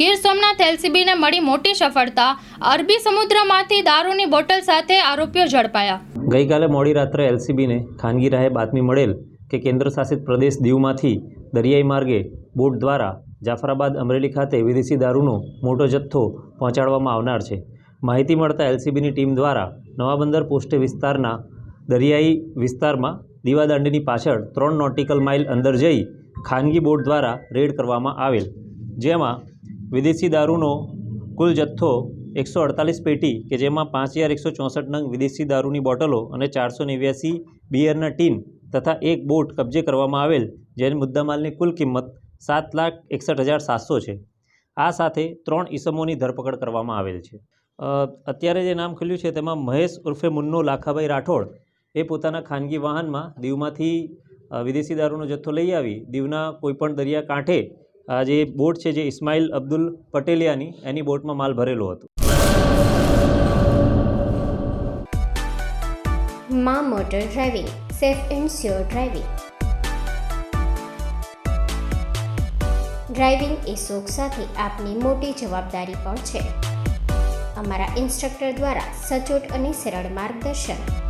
ગીર સોમનાથ એલસીબીને મળી મોટી સફળતા. અરબી સમુદ્રમાંથી દારૂની બોટલ સાથે આરોપીઓ ઝડપાયા. ગઈકાલે મોડી રાત્રે એલસીબીને ખાનગી રાહે બાતમી મળેલ કે કેન્દ્ર શાસિત પ્રદેશ દીવમાંથી દરિયાઈ માર્ગે બોટ દ્વારા જાફરાબાદ અમરેલી ખાતે વિદેશી દારૂનો મોટો જથ્થો પહોંચાડવામાં આવનાર છે. માહિતી મળતા એલસીબીની ટીમ દ્વારા નવાબંદર પોસ્ટે વિસ્તારના દરિયાઈ વિસ્તારમાં દીવાદાંડીની પાછળ ત્રણ નોટિકલ માઇલ અંદર જઈ ખાનગી બોટ દ્વારા રેડ કરવામાં આવેલ. જેમાં વિદેશી દારૂનો કુલ જથ્થો એકસો અડતાલીસ પેટી કે જેમાં પાંચ હજાર એકસો ચોસઠ નંગ વિદેશી દારૂની બોટલો અને ચારસો નેવ્યાસી બિયરના ટીન તથા એક બોટ કબજે કરવામાં આવેલ, જેની મુદ્દામાલની કુલ કિંમત સાત લાખ એકસઠ હજાર સાતસો છે. આ સાથે ત્રણ ઈસમોની ધરપકડ કરવામાં આવેલ છે. અત્યારે જે નામ ખુલ્યું છે તેમાં મહેશ ઉર્ફે મુન્નો લાખાભાઈ રાઠોડ એ પોતાના ખાનગી વાહનમાં દીવમાંથી વિદેશી દારૂનો જથ્થો લઈ આવી. દીવના કોઈપણ દરિયા કાંઠે આ જે બોટ છે જે ઇસ્માઇલ અબ્દુલ પટેલિયાની એની બોટમાં માલ ભરેલો હતો. માં motor driving, safe and sure driving. Driving એ શોખ સાથે આપની મોટી જવાબદારી પણ છે. અમારા ઇન્સ્ટ્રક્ટર દ્વારા સચોટ અને સરળ માર્ગદર્શન.